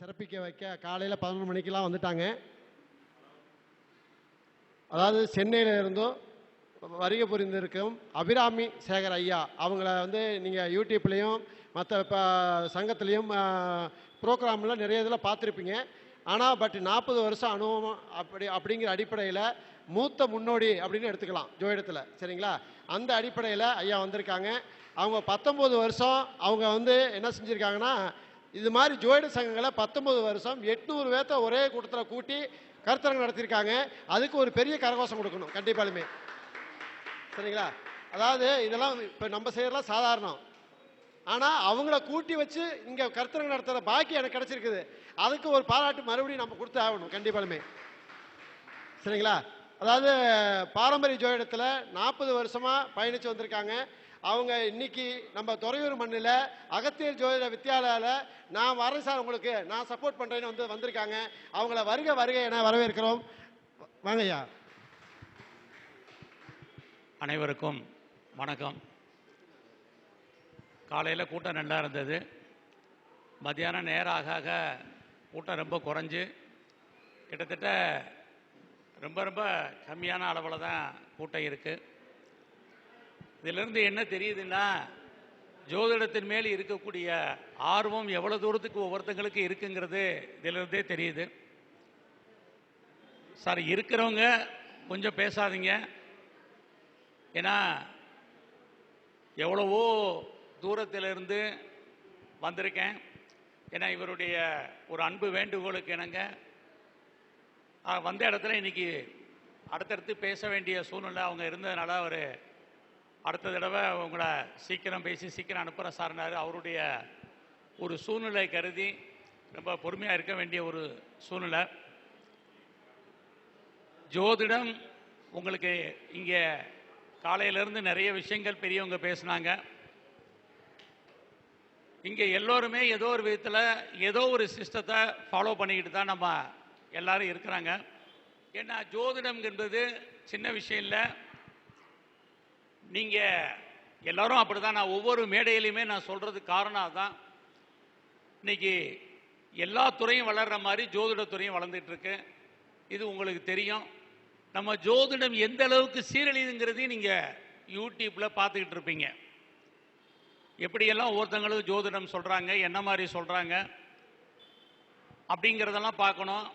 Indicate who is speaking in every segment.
Speaker 1: சிறப்பிக்க வைக்க காலையில் பதினொன்று மணிக்கெல்லாம் வந்துட்டாங்க. அதாவது சென்னையில் இருந்தும் வருகை புரிந்திருக்கும் அபிராமி சேகர் ஐயா. அவங்கள வந்து நீங்கள் யூடியூப்லேயும் மற்ற இப்போ சங்கத்துலேயும் ப்ரோக்ராமில் நிறைய இதில் பார்த்துருப்பீங்க. ஆனால் பட் நாற்பது வருஷம் அனுபவம் அப்படி அப்படிங்கிற அடிப்படையில் மூத்த முன்னோடி அப்படின்னு எடுத்துக்கலாம் ஜோயிடத்தில் சரிங்களா? அந்த அடிப்படையில் ஐயா வந்திருக்காங்க. அவங்க பத்தொம்போது வருஷம் அவங்க வந்து என்ன செஞ்சுருக்காங்கன்னா இது மாதிரி ஜோயிட சங்கங்களை பத்தொன்பது வருஷம் எட்நூறு பேர்த்த ஒரே கூட்டத்தில் கூட்டி கருத்தரங்கு நடத்தியிருக்காங்க. அதுக்கு ஒரு பெரிய கரகோஷம் கொடுக்கணும். கண்டிப்பாலுமே. சரிங்களா? அதாவது இதெல்லாம் இப்போ நம்ம செய்யறதுலாம் சாதாரணம். ஆனால் அவங்கள கூட்டி வச்சு இங்கே கருத்தரங்கு நடத்துகிற பாக்கி எனக்கு கிடச்சிருக்குது. அதுக்கு ஒரு பாராட்டு மறுபடியும் நம்ம கொடுத்து ஆகணும். கண்டிப்பாலுமே. சரிங்களா? அதாவது பாரம்பரிய ஜோதிடத்தில் நாற்பது வருஷமாக பயணித்து வந்திருக்காங்க. அவங்க இன்னைக்கு நம்ம துறையூர் மண்ணில் அகத்தியல் ஜோதிட வித்தியாலயாவில் நான் வரேன் சார் உங்களுக்கு. நான் சப்போர்ட் பண்ணுறேன்னு வந்து வந்திருக்காங்க. அவங்கள வருக வருகை என வரவேற்கிறோம். வாங்கய்யா
Speaker 2: அனைவருக்கும் வணக்கம். காலையில் கூட்டம் நல்லா இருந்தது. மத்தியானம் நேரம் ஆக ஆக கூட்டம் ரொம்ப குறைஞ்சு கிட்டத்தட்ட ரொம்ப ரொம்ப கம்மியான அளவில் தான் கூட்டம் இருக்குது இதிலிருந்து என்ன தெரியுதுன்னா ஜோதிடத்தின் மேல் இருக்கக்கூடிய ஆர்வம் எவ்வளோ தூரத்துக்கு ஒவ்வொருத்தங்களுக்கு இருக்குங்கிறது இதிலிருந்தே தெரியுது. சார் இருக்கிறவங்க கொஞ்சம் பேசாதீங்க. ஏன்னா எவ்வளவோ தூரத்திலிருந்து வந்திருக்கேன். ஏன்னா இவருடைய ஒரு அன்பு வேண்டுகோளுக்கு இணங்க வந்த இடத்துல இன்னைக்கு அடுத்தடுத்து பேச வேண்டிய சூழ்நிலை அவங்க இருந்ததுனால அவர் அடுத்த தடவை உங்களை சீக்கிரம் பேசி சீக்கிரம் அனுப்புகிற சார்னார். அவருடைய ஒரு சூழ்நிலை கருதி ரொம்ப பொறுமையாக இருக்க வேண்டிய ஒரு சூழ்நிலை. ஜோதிடம் உங்களுக்கு இங்கே காலையிலேருந்து நிறைய விஷயங்கள் பெரியவங்க பேசுனாங்க. இங்கே எல்லோருமே ஏதோ ஒரு விதத்தில் ஏதோ ஒரு சிஸ்டத்தை ஃபாலோ பண்ணிக்கிட்டு தான் நம்ம எல்லாரும் இருக்கிறாங்க. ஏன்னா ஜோதிடம் என்பது சின்ன விஷயம் இல்லை. நீங்கள் எல்லாரும் அப்படி தான் நான் ஒவ்வொரு மேடையிலையுமே நான் சொல்கிறது காரணம் அதான் இன்னைக்கு எல்லா துறையும் வளர்ற மாதிரி ஜோதிடத்துறையும் வளர்ந்துட்டு இருக்கு. இது உங்களுக்கு தெரியும். நம்ம ஜோதிடம் எந்த அளவுக்கு சீரழியுதுங்கிறதையும் நீங்கள் யூடியூப்பில் பார்த்துக்கிட்டு இருப்பீங்க. எப்படியெல்லாம் ஒவ்வொருத்தங்களும் ஜோதிடம் சொல்கிறாங்க என்ன மாதிரி சொல்கிறாங்க அப்படிங்கிறதெல்லாம் பார்க்கணும்.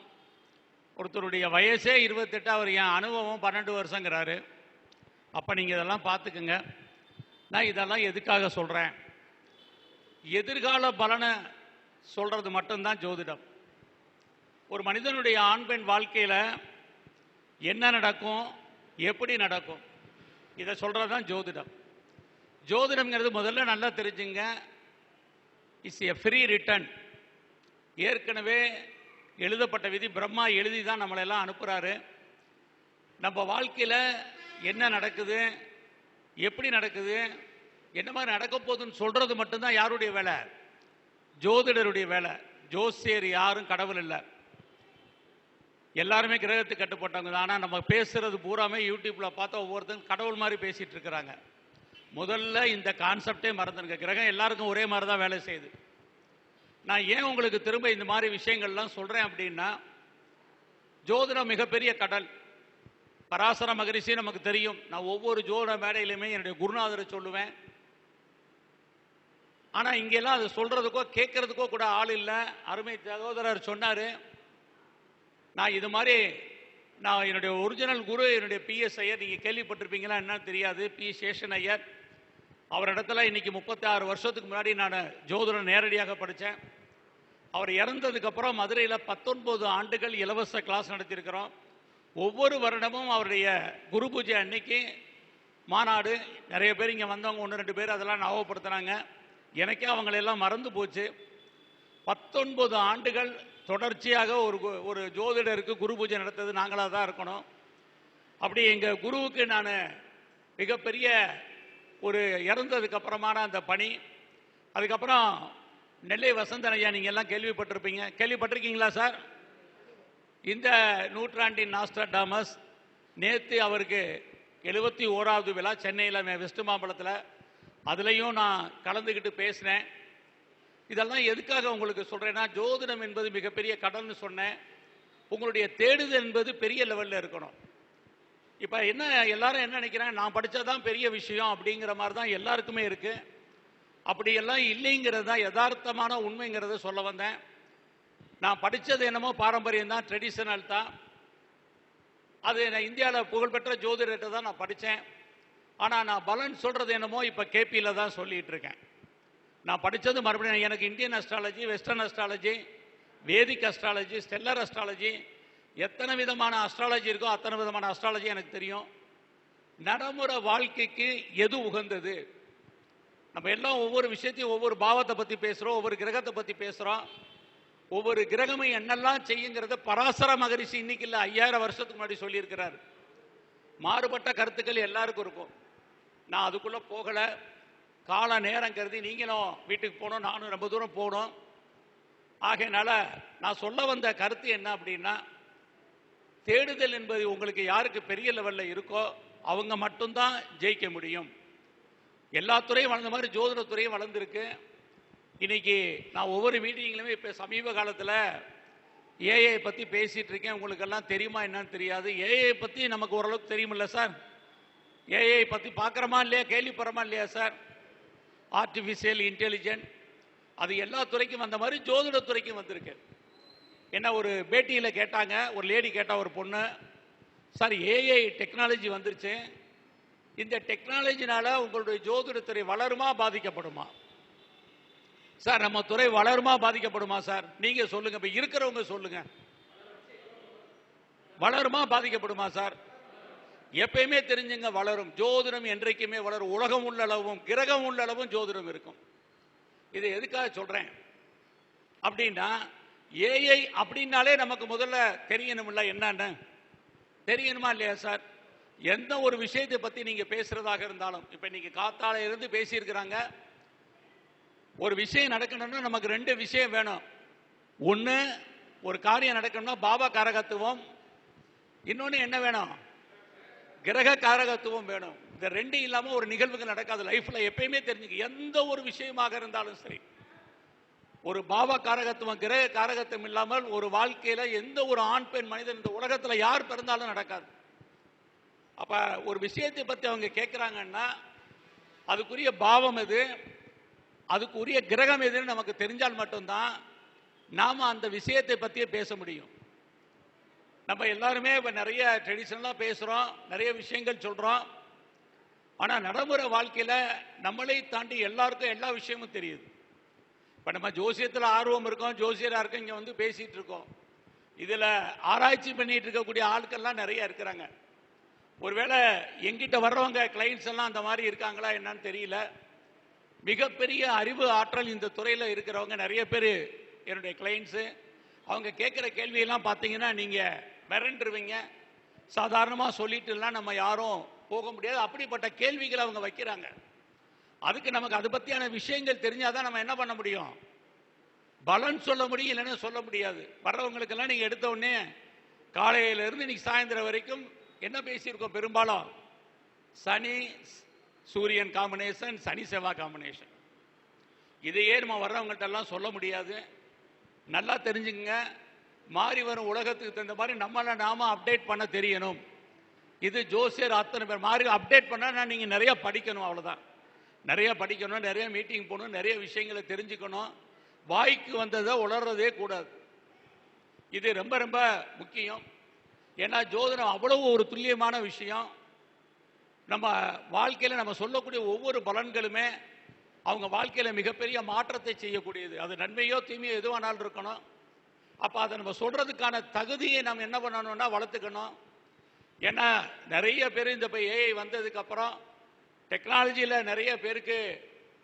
Speaker 2: ஒருத்தருடைய வயசே இருபத்தெட்டு அவர் என் அனுபவம் பன்னெண்டு வருஷங்கிறாரு. அப்போ நீங்கள் இதெல்லாம் பார்த்துக்குங்க நான் இதெல்லாம் எதுக்காக சொல்கிறேன் எதிர்கால பலனை சொல்கிறது மட்டும்தான் ஜோதிடம். ஒரு மனிதனுடைய ஆண் பெண் வாழ்க்கையில் என்ன நடக்கும்? எப்படி நடக்கும்? இதை சொல்கிறது தான் ஜோதிடம். ஜோதிடம்ங்கிறது முதல்ல நல்லா தெரிஞ்சுங்க. இட்ஸ் எ ஃப்ரீ ரிட்டர்ன் ஏற்கனவே எழுதப்பட்ட விதி பிரம்மா எழுதி தான் நம்மளெல்லாம் அனுப்புகிறாரு நம்ம வாழ்க்கையில் என்ன நடக்குது? எப்படி நடக்குது? என்ன மாதிரி நடக்க போகுதுன்னு சொல்கிறது மட்டும்தான் யாருடைய வேலை? ஜோதிடருடைய வேலை. ஜோசியர் யாரும் கடவுள் இல்லை. எல்லாருமே கிரகத்துக்கு கட்டுப்பட்டவங்க தான். ஆனால் நம்ம பேசுறது பூராமே யூடியூப்பில் பார்த்தா ஒவ்வொருத்தரும் கடவுள் மாதிரி பேசிட்டு இருக்கிறாங்க. முதல்ல இந்த கான்செப்டே மறந்துருங்க கிரகம் எல்லாருக்கும் ஒரே மாதிரி தான் வேலை செய்யுது. நான் ஏன் உங்களுக்கு திரும்ப இந்த மாதிரி விஷயங்கள்லாம் சொல்கிறேன் அப்படின்னா ஜோதிடம் மிகப்பெரிய கடல். பராசர மகரிஷி நமக்கு தெரியும். நான் ஒவ்வொரு ஜோதிட மேடையிலுமே என்னுடைய குருநாதரை சொல்லுவேன். ஆனால் இங்கெல்லாம் அதை சொல்கிறதுக்கோ கேட்கறதுக்கோ கூட ஆள் இல்லை. அருமை சகோதரர் சொன்னார். நான் இது மாதிரி நான் என்னுடைய ஒரிஜினல் குரு என்னுடைய பிஎஸ் ஐயர் நீங்கள் கேள்விப்பட்டிருப்பீங்களா என்னன்னு தெரியாது. பி சேஷன் ஐயர். அவரிடத்துல இன்னைக்கு முப்பத்தி ஆறு வருஷத்துக்கு முன்னாடி நான் ஜோதிடம் நேரடியாக படித்தேன் அவர் இறந்ததுக்கப்புறம் மதுரையில் பத்தொன்பது ஆண்டுகள் இலவச கிளாஸ் நடத்தியிருக்கிறோம். ஒவ்வொரு வருடமும் அவருடைய குரு பூஜை அன்னைக்கு மாநாடு நிறைய பேர் இங்கே வந்தவங்க ஒன்று ரெண்டு பேர் அதெல்லாம் ஞாபகப்படுத்துனாங்க எனக்கே அவங்களெல்லாம் மறந்து போச்சு. பத்தொன்பது ஆண்டுகள் தொடர்ச்சியாக ஒரு கு- ஒரு ஜோதிடருக்கு குரு பூஜை நடத்தது நாங்களாக தான் இருக்கணும். அப்படி எங்கள் குருவுக்கு நான் மிகப்பெரிய ஒரு இறந்ததுக்கு அப்புறமான அந்த பணி. அதுக்கப்புறம் நெல்லை வசந்தன் ஐயா நீங்கள் எல்லாம் கேள்விப்பட்டிருப்பீங்க. கேள்விப்பட்டிருக்கீங்களா சார்? இந்த நூற்றாண்டின் நாஸ்டாடாமஸ் நேற்று அவருக்கு எழுபத்தி ஓராவது விழா சென்னையில் வெஸ்ட் மாம்பலத்தில் அதுலேயும் நான் கலந்துக்கிட்டு பேசினேன். இதெல்லாம் எதுக்காக உங்களுக்கு சொல்கிறேன்னா ஜோதிடம் என்பது மிகப்பெரிய கடன் சொன்னேன். உங்களுடைய தேடுதல் என்பது பெரிய லெவலில் இருக்கணும். இப்போ என்ன எல்லாரும் என்ன நினைக்கிறாங்க? நான் படிச்சாதான் பெரிய விஷயம் அப்படிங்கிற மாதிரி தான் எல்லாருக்குமே இருக்குது அப்படியெல்லாம் இல்லைங்கிறது தான் யதார்த்தமான உண்மைங்கிறத சொல்ல வந்தேன். நான் படித்தது என்னமோ பாரம்பரியம் தான் ட்ரெடிஷனல் தான். அது நான் இந்தியாவில் புகழ்பெற்ற ஜோதிடத்தை தான் நான் படித்தேன் ஆனால் நான் பலன் சொல்கிறது என்னமோ இப்போ கேபியில் தான் சொல்லிகிட்டு இருக்கேன். நான் படித்தது மறுபடியும் எனக்கு Indian astrology western astrology Vedic astrology stellar astrology எத்தனை விதமான அஸ்ட்ராலஜி இருக்கோ அத்தனை விதமான அஸ்ட்ராலஜி எனக்கு தெரியும். நடைமுறை வாழ்க்கைக்கு எது உகந்தது? நம்ம எல்லாம் ஒவ்வொரு விஷயத்தையும் ஒவ்வொரு பாவத்தை பற்றி பேசுகிறோம் ஒவ்வொரு கிரகத்தை பற்றி பேசுகிறோம் ஒவ்வொரு கிரகமும் என்னெல்லாம் செய்யுங்கிறத பராசர மகரிஷி இன்னைக்கு இல்லை ஐயாயிரம் வருஷத்துக்கு முன்னாடி சொல்லியிருக்கிறார். மாறுபட்ட கருத்துக்கள் எல்லாருக்கும் இருக்கும். நான் அதுக்குள்ளே போகலை. கால நேரம் கருதி நீங்களும் வீட்டுக்கு போகணும் நானும் ரொம்ப தூரம் போகணும். ஆகையினால நான் சொல்ல வந்த கருத்து என்ன அப்படின்னா தேடுதல் என்பது உங்களுக்கு யாருக்கு பெரிய லெவலில் இருக்கோ அவங்க மட்டும்தான் ஜெயிக்க முடியும். எல்லா துறையும் வளர்ந்த மாதிரி ஜோதிட துறையும் வளர்ந்துருக்கு. இன்னைக்கு நான் ஒவ்வொரு மீட்டிங்லையுமே இப்போ சமீப காலத்தில் ஏஐ பற்றி பேசிகிட்டு இருக்கேன். உங்களுக்கெல்லாம் தெரியுமா என்னன்னு தெரியாது. ஏஐ பற்றி நமக்கு ஓரளவுக்கு தெரியுமில்ல சார் ஏஐ பற்றி பார்க்குறோமா இல்லையா? கேள்விப்படுறோமா இல்லையா சார் ஆர்டிஃபிஷியல் இன்டெலிஜென்ட் அது எல்லா துறைக்கும் வந்த மாதிரி ஜோதிட துறைக்கும் வந்திருக்கு. என்ன ஒரு பேட்டியில் கேட்டாங்க. ஒரு லேடி கேட்டால் ஒரு பொண்ணு சார் ஏஐ டெக்னாலஜி வந்துருச்சு. இந்த டெக்னாலஜினால் உங்களுடைய ஜோதிடத்துறை வளருமா பாதிக்கப்படுமா? சார் நம்ம துறை வளருமா பாதிக்கப்படுமா சார்? நீங்க சொல்லுங்க இப்ப இருக்கிறவங்க சொல்லுங்க. வளருமா பாதிக்கப்படுமா சார்? எப்பயுமே தெரிஞ்சுங்க வளரும். ஜோதிடம் என்றைக்குமே வளரும். உலகம் உள்ளளவும் கிரகம் உள்ளளவும் ஜோதிடம் இருக்கும். இதை எதுக்காக சொல்றேன்? அப்படின்னா ஏஐ அப்படின்னாலே நமக்கு முதல்ல தெரியணும்ல என்னன்னு. தெரியணுமா இல்லையா சார்? எந்த ஒரு விஷயத்தை பத்தி நீங்க பேசுறதாக இருந்தாலும் இப்ப இன்னைக்கு காத்தால இருந்து பேசியிருக்கிறாங்க. ஒரு விஷயம் நடக்கணும்னா நமக்கு ரெண்டு விஷயம் வேணும். ஒன்று ஒரு காரியம் நடக்கணும்னா பாபா காரகத்துவம். இன்னொன்று என்ன வேணும்? கிரக காரகத்துவம் வேணும். இந்த ரெண்டு இல்லாமல் ஒரு நிகழ்வுகள் நடக்காது. லைஃப்பில் எப்பயுமே தெரிஞ்சுக்க எந்த ஒரு விஷயமாக இருந்தாலும் சரி. ஒரு பாபா காரகத்துவம் கிரக காரகத்துவம் இல்லாமல் ஒரு வாழ்க்கையில் எந்த ஒரு ஆண் பெண் மனிதன் இந்த உலகத்தில் யார் பிறந்தாலும் நடக்காது. அப்போ ஒரு விஷயத்தை பற்றி அவங்க கேட்குறாங்கன்னா அதுக்குரிய பாவம் எது? அதுக்குரிய கிரகம் எதுன்னு நமக்கு தெரிஞ்சால் மட்டும்தான் நாம் அந்த விஷயத்தை பற்றியே பேச முடியும். நம்ம எல்லாருமே இப்போ நிறைய ட்ரெடிஷ்னலாக பேசுகிறோம் நிறைய விஷயங்கள் சொல்கிறோம் ஆனால் நடைமுறை வாழ்க்கையில் நம்மளை தாண்டி எல்லாருக்கும் எல்லா விஷயமும் தெரியுது. இப்போ நம்ம ஜோசியத்தில் ஆர்வம் இருக்கோம் ஜோசியராக இருக்கோம் இங்கே வந்து பேசிகிட்டு இருக்கோம். இதில் ஆராய்ச்சி பண்ணிகிட்டு இருக்கக்கூடிய ஆட்கள்லாம் நிறைய இருக்கிறாங்க. ஒருவேளை எங்கிட்ட வர்றவங்க கிளைண்ட்ஸ் எல்லாம் அந்த மாதிரி இருக்காங்களா என்னன்னு தெரியல. மிகப்பெரிய அறிவு ஆற்றல் இந்த துறையில் இருக்கிறவங்க நிறைய பேர் என்னுடைய கிளைண்ட்ஸு அவங்க கேட்குற கேள்வியெல்லாம் பார்த்தீங்கன்னா நீங்கள் மிரண்டுருவீங்க. சாதாரணமாக சொல்லிட்டுலாம் நம்ம யாரும் போக முடியாது. அப்படிப்பட்ட கேள்விகளை அவங்க வைக்கிறாங்க. அதுக்கு நமக்கு அது பற்றியான விஷயங்கள் தெரிஞ்சால் தான் நம்ம என்ன பண்ண முடியும்? பலன் சொல்ல முடியும் இல்லைன்னு சொல்ல முடியாது. வர்றவங்களுக்கெல்லாம் நீங்கள் எடுத்த உடனே காலையிலேருந்து இன்னைக்கு சாயந்தரம் வரைக்கும் என்ன பேசியிருக்கோம் பெரும்பாலும்? சனி சூரியன் காம்பினேஷன் சனி செவ்வாய் காம்பினேஷன் இதையே நம்ம வர்றவங்கள்ட்ட எல்லாம் சொல்ல முடியாது. நல்லா தெரிஞ்சுங்க மாறி வரும் உலகத்துக்கு தகுந்த மாதிரி நம்மளை நாம அப்டேட் பண்ண தெரியணும். இது ஜோசியர் அத்தனை பேர். மாறி அப்டேட் பண்ணால் நீங்கள் நிறைய படிக்கணும் அவ்வளோதான் நிறைய படிக்கணும் நிறைய மீட்டிங் போகணும் நிறைய விஷயங்களை தெரிஞ்சுக்கணும். வாய்க்கு வந்ததை உளர்றதே கூடாது. இது ரொம்ப ரொம்ப முக்கியம். ஏன்னா ஜோதிடம் அவ்வளவு ஒரு துல்லியமான விஷயம். நம்ம வாழ்க்கையில் நம்ம சொல்லக்கூடிய ஒவ்வொரு பலன்களுமே அவங்க வாழ்க்கையில் மிகப்பெரிய மாற்றத்தை செய்யக்கூடியது. அது நன்மையோ தீமையோ எதுவானாலும் இருக்கணும். அப்போ அதை நம்ம சொல்கிறதுக்கான தகுதியை நம்ம என்ன பண்ணணும்னா வளர்த்துக்கணும். ஏன்னா நிறைய பேர் இந்த இப்போ ஏஐ வந்ததுக்கப்புறம் டெக்னாலஜியில் நிறைய பேருக்கு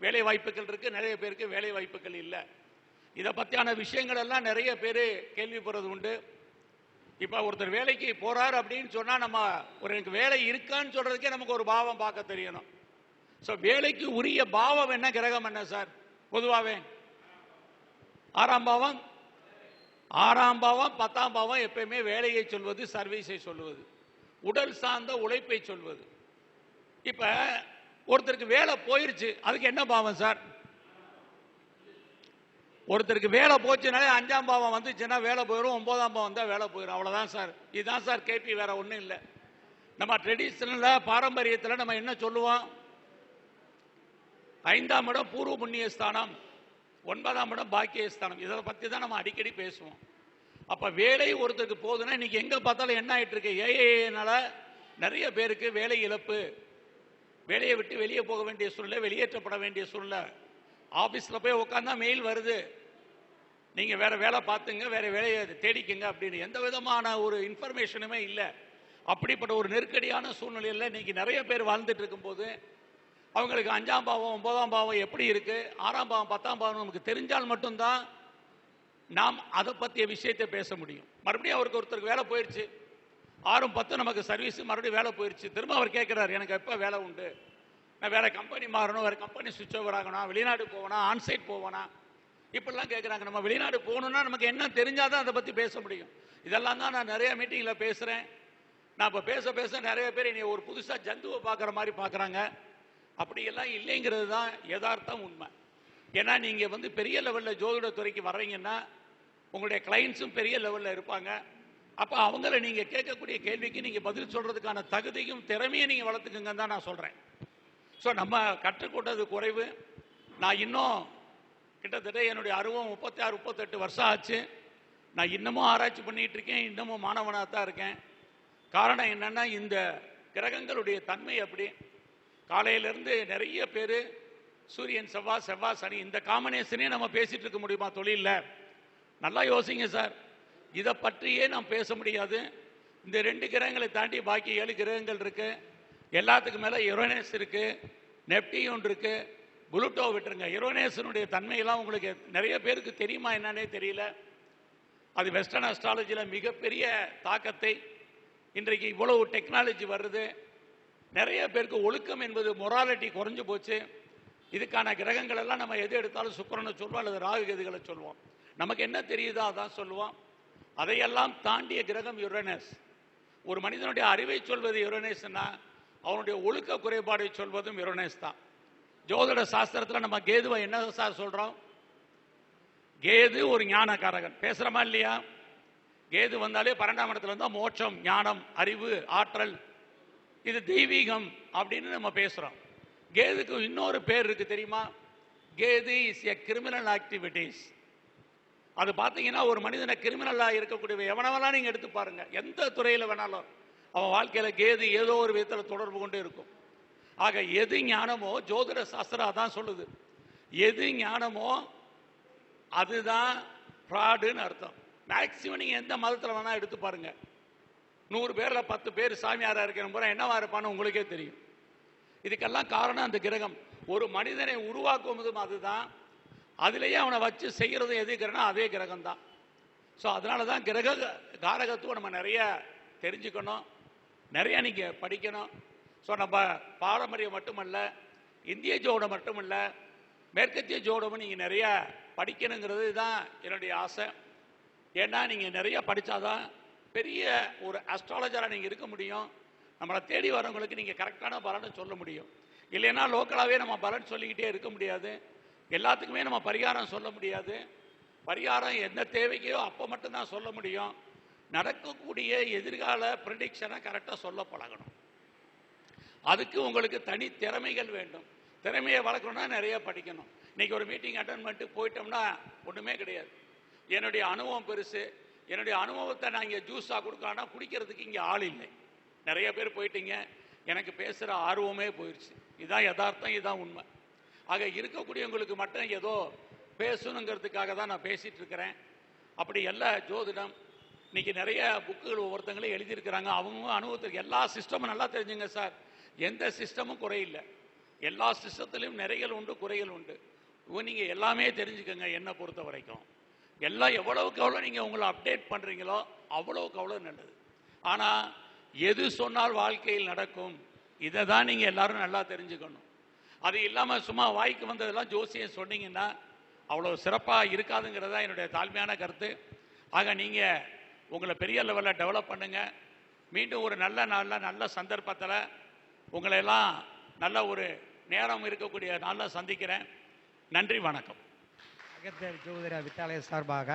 Speaker 2: வேலை வாய்ப்புகள் இருக்குது நிறைய பேருக்கு வேலை வாய்ப்புகள் இல்லை. இதை பற்றியான விஷயங்களெல்லாம் நிறைய பேர் கேள்விப்படுறது உண்டு. இப்போ ஒருத்தர் வேலைக்கு போறாரு அப்படின்னு சொன்னா நம்ம ஒரு எனக்கு வேலை இருக்கான்னு சொல்றதுக்கே நமக்கு ஒரு பாவம் பார்க்க தெரியணும். ஸோ வேலைக்கு உரிய பாவம் என்ன? கிரகம் என்ன சார்? பொதுவாகவே ஆறாம் பாவம்? ஆறாம் பாவம் பத்தாம் பாவம் எப்பயுமே வேலையை சொல்வது சர்வீஸை சொல்வது. உடல் சார்ந்த உழைப்பை சொல்வது. இப்ப ஒருத்தருக்கு வேலை போயிருச்சு அதுக்கு என்ன பாவம் சார்? ஒருத்தருக்கு வேலை போச்சுனாலே அஞ்சாம் பாவம் வந்துச்சுன்னா வேலை போயிடும் ஒன்பதாம் பாவம் வந்தால் வேலை போயிடும் அவ்வளோதான் சார். இதுதான் சார் கேபி வேற ஒன்றும் இல்லை. நம்ம ட்ரெடிஷ்னலில் பாரம்பரியத்தில் நம்ம என்ன சொல்லுவோம்? ஐந்தாம் இடம் பூர்வ புண்ணிய ஸ்தானம் ஒன்பதாம் இடம் பாக்கிய ஸ்தானம். இதை பற்றி தான் நம்ம அடிக்கடி பேசுவோம். அப்போ வேலை ஒருத்தருக்கு போகுதுன்னா இன்னைக்கு எங்கே பார்த்தாலும் என்ன ஆகிட்டு இருக்கு? ஏஏனால நிறைய பேருக்கு வேலை இழப்பு. வேலையை விட்டு வெளியே போக வேண்டிய சூழ்நிலை வெளியேற்றப்பட வேண்டிய சூழ்நிலை. ஆஃபீஸில் போய் உட்காந்தா மெயில் வருது. நீங்கள் வேற வேலை பார்த்துங்க வேற வேலையை தேடிக்கங்க அப்படின்னு. எந்த விதமான ஒரு இன்ஃபர்மேஷனுமே இல்லை. அப்படிப்பட்ட ஒரு நெருக்கடியான சூழ்நிலையில் இன்னைக்கு நிறைய பேர் வாழ்ந்துட்டு இருக்கும்போது அவங்களுக்கு அஞ்சாம் பாவம் ஒன்பதாம் பாவம் எப்படி இருக்கு? ஆறாம் பாவம் பத்தாம் பாவம் நமக்கு தெரிஞ்சால் மட்டும்தான் நாம் அதை பற்றிய விஷயத்தை பேச முடியும். மறுபடியும் அவருக்கு ஒருத்தருக்கு வேலை போயிடுச்சு ஆறும் பத்து நமக்கு சர்வீஸ் மறுபடியும் வேலை போயிடுச்சு திரும்ப அவர் கேட்குறாரு எனக்கு எப்போ வேலை உண்டு? நான் வேற கம்பெனி மாறணும் வேற கம்பெனி சுவிட்ச் ஓவர் ஆகணும் வெளிநாடு போகணும் ஆன்சைட் போவேனா இப்படிலாம் கேட்குறாங்க நம்ம வெளிநாடு போகணும்னா நமக்கு என்ன தெரிஞ்சாதான் அதை பற்றி பேச முடியும். இதெல்லாம் தான் நான் நிறைய மீட்டிங்கில் பேசுகிறேன் நான் இப்போ பேச பேச நிறைய பேர் என்னை ஒரு புதுசாக ஜந்துவை பார்க்குற மாதிரி பார்க்குறாங்க அப்படியெல்லாம் இல்லைங்கிறது தான் யதார்த்தம் உண்மை. ஏன்னா நீங்கள் வந்து பெரிய லெவலில் ஜோதிட துறைக்கு வர்றீங்கன்னா உங்களுடைய கிளைண்ட்ஸும் பெரிய லெவலில் இருப்பாங்க. அப்போ அவங்கள நீங்கள் கேட்கக்கூடிய கேள்விக்கு நீங்கள் பதில் சொல்கிறதுக்கான தகுதியும் திறமையும் நீங்கள் வளர்த்துக்குங்கன்னு தான் நான் சொல்கிறேன் ஸோ நம்ம கற்றுக்கொண்டது குறைவு. நான் இன்னும் கிட்டத்தட்ட என்னுடைய அருவம் முப்பத்தி ஆறு முப்பத்தெட்டு வருஷம் ஆச்சு. நான் இன்னமும் ஆராய்ச்சி பண்ணிகிட்டு இருக்கேன். இன்னமும் மாணவனாக தான் இருக்கேன். காரணம் என்னென்னா இந்த கிரகங்களுடைய தன்மை அப்படி. காலையிலேருந்து நிறைய பேர் சூரியன் செவ்வாய் செவ்வாய் சனி இந்த காம்பினேஷனே நம்ம பேசிகிட்டு இருக்க முடியுமா தொழிலில்? நல்லா யோசிங்க சார். இதை பற்றியே நாம் பேச முடியாது. இந்த ரெண்டு கிரகங்களை தாண்டி பாக்கி ஏழு கிரகங்கள் இருக்குது எல்லாத்துக்கு மேலே யுரேனஸ் இருக்கு நெப்டியூன் இருக்கு புளுட்டோ விட்டுருங்க. யுரேனஸினுடைய தன்மையெல்லாம் உங்களுக்கு நிறைய பேருக்கு தெரியுமா என்னன்னே தெரியல. அது வெஸ்டர்ன் அஸ்ட்ராலஜியில் மிகப்பெரிய தாக்கத்தை இன்றைக்கு இவ்வளவு டெக்னாலஜி வருது. நிறைய பேருக்கு ஒழுக்கம் என்பது மொராலிட்டி குறைஞ்சு போச்சு. இதுக்கான கிரகங்கள் எல்லாம் நம்ம எது எடுத்தாலும் சுக்கரனை சொல்லுவோம் அல்லது ராகு கதிகளை சொல்லுவோம் நமக்கு என்ன தெரியுதோ அதான் சொல்லுவோம். அதையெல்லாம் தாண்டிய கிரகம் யுரேனஸ் ஒரு மனிதனுடைய அறிவை சொல்வது யுரேனஸ்னா அவனுடைய ஒழுக்க குறைபாடை சொல்வதும் யுரேனஸ் தான். ஜோதிட சாஸ்திரத்தில் நம்ம கேதுவை என்ன சார் சொல்கிறோம் கேது ஒரு ஞானக்காரகன். பேசுகிறோமா இல்லையா? கேது வந்தாலே பன்னெண்டாம் இடத்துல இருந்தால் மோட்சம் ஞானம் அறிவு ஆற்றல் இது தெய்வீகம் அப்படின்னு நம்ம பேசுகிறோம் கேதுக்கு இன்னொரு பேர் இருக்குது தெரியுமா? Ketu is a criminal activities அது பார்த்தீங்கன்னா ஒரு மனிதனை கிரிமினலாக இருக்கக்கூடிய எவனவெல்லாம் நீங்கள் எடுத்து பாருங்கள் எந்த துறையில் வேணாலும். அவன் வாழ்க்கையில் கேது ஏதோ ஒரு விதத்தில் தொடர்பு கொண்டே இருக்கும். ஆக எது ஞானமோ ஜோதிட சாஸ்திரம் அதான் சொல்லுது. எது ஞானமோ அதுதான் ஃப்ராடுன்னு அர்த்தம். மேக்சிமம் நீங்கள் எந்த மதத்தில் வேணால் எடுத்து பாருங்க. நூறு பேரில் பத்து பேர் சாமியாராக இருக்கிற முறை என்னவா இருப்பான்னு உங்களுக்கே தெரியும். இதுக்கெல்லாம் காரணம் அந்த கிரகம். ஒரு மனிதனை உருவாக்குவதும் அதுதான். அதுலேயே அவனை வச்சு செய்கிறது எது கிரகம் அதே கிரகம் தான் ஸோ அதனால தான் கிரக காரகத்துவம் நம்ம நிறைய தெரிஞ்சுக்கணும். நிறைய நீங்கள் படிக்கணும். ஸோ நம்ம பாரம்பரியம் மட்டுமல்ல இந்திய ஜோடம் மட்டுமல்ல மேற்கத்திய ஜோடமும் நீங்கள் நிறைய படிக்கணுங்கிறது தான் என்னுடைய ஆசை. ஏன்னா நீங்கள் நிறைய படித்தாதான் பெரிய ஒரு அஸ்ட்ராலஜராக நீங்கள் இருக்க முடியும். நம்மளை தேடி வரவங்களுக்கு நீங்கள் கரெக்டான பலனை சொல்ல முடியும். இல்லைன்னா லோக்கலாகவே நம்ம பலன் சொல்லிக்கிட்டே இருக்க முடியாது. எல்லாத்துக்குமே நம்ம பரிகாரம் சொல்ல முடியாது. பரிகாரம் எந்த தேவைக்கோ அப்போ மட்டும்தான் சொல்ல முடியும். நடக்கக்கூடிய எதிர்கால ப்ரிடிக்ஷனை கரெக்டாக சொல்ல பழகணும். அதுக்கு உங்களுக்கு தனி திறமைகள் வேண்டும். திறமையை வளர்க்கணும்னா நிறைய படிக்கணும். இன்னைக்கு ஒரு மீட்டிங் அட்டன் பண்ணிட்டு போயிட்டோம்னா ஒன்றுமே கிடையாது. என்னுடைய அனுபவம் பெருசு. என்னுடைய அனுபவத்தை நான் இங்கே ஜூஸாக கொடுக்கலான்னா குடிக்கிறதுக்கு இங்கே ஆள் இல்லை. நிறைய பேர் போயிட்டீங்க. எனக்கு பேசுகிற ஆர்வமே போயிடுச்சு இதுதான் யதார்த்தம் இதுதான் உண்மை. ஆக இருக்கக்கூடியவங்களுக்கு மட்டும் ஏதோ பேசணுங்கிறதுக்காக தான் நான் பேசிகிட்டு இருக்கிறேன். அப்படி எல்லா ஜோதிடம். இன்னைக்கு நிறைய புக்குகள் ஒவ்வொருத்தங்களும் எழுதியிருக்கிறாங்க. அவங்க அனுபவத்துக்கு எல்லா சிஸ்டமும் நல்லா தெரிஞ்சுங்க சார். எந்த சிஸ்டமும் குறையில்லை. எல்லா சிஸ்டத்துலேயும் நிறைகள் உண்டு குறைகள் உண்டு. இப்போ நீங்கள் எல்லாமே தெரிஞ்சுக்கோங்க என்னை பொறுத்த வரைக்கும். எல்லாம் எவ்வளவுக்கு எவ்வளோ நீங்கள் உங்களை அப்டேட் பண்ணுறீங்களோ அவ்வளோவுக்கு அவ்வளோ நல்லது. ஆனால் எது சொன்னால் வாழ்க்கையில் நடக்கும் இதை தான் நீங்கள் எல்லாரும் நல்லா தெரிஞ்சுக்கணும். அது இல்லாமல் சும்மா வாய்க்கு வந்ததெல்லாம் ஜோசியம் சொன்னீங்கன்னா அவ்வளோ சிறப்பாக இருக்காதுங்கிறது தான் என்னுடைய தாழ்மையான கருத்து. ஆக நீங்கள் உங்களை பெரிய லெவலில் டெவலப் பண்ணுங்கள் மீண்டும் ஒரு நல்ல நாளில் நல்ல சந்தர்ப்பத்தில் உங்களை எல்லாம் நல்ல ஒரு நேரம் இருக்கக்கூடிய நாளில் சந்திக்கிறேன். நன்றி வணக்கம்.
Speaker 3: அகத்தியர் ஜோதிர வித்தாலய சார்பாக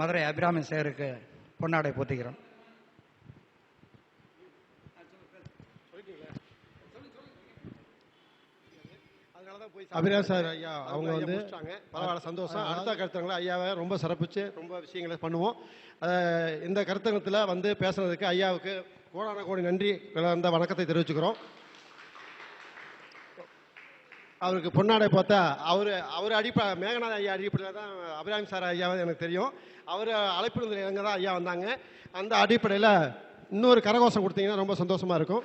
Speaker 3: மதுரை அபிராமி சேருக்கு பொன்னாடை போத்திக்கிறோம்.
Speaker 1: அபிராம் சார் ஐயா அவங்க வந்து பரவாயில்ல சந்தோஷம். அடுத்த கருத்தங்களை ஐயாவை ரொம்ப சிறப்பிச்சு ரொம்ப விஷயங்களை பண்ணுவோம். இந்த கருத்தங்கத்தில் வந்து பேசுனதுக்கு ஐயாவுக்கு கோடான கோடி நன்றி கலந்த வணக்கத்தை தெரிவிச்சுக்கிறோம். அவருக்கு பொன்னாடை பார்த்தா அவர் அவர் அடிப்ப மேகநாத ஐயா அடிப்படையில் தான் அபிராமி சார் ஐயாவை எனக்கு தெரியும். அவர் அழைப்பிருந்த இங்கே தான் ஐயா வந்தாங்க. அந்த அடிப்படையில் இன்னொரு கரகோஷம் கொடுத்தீங்கன்னா ரொம்ப சந்தோஷமாக இருக்கும்.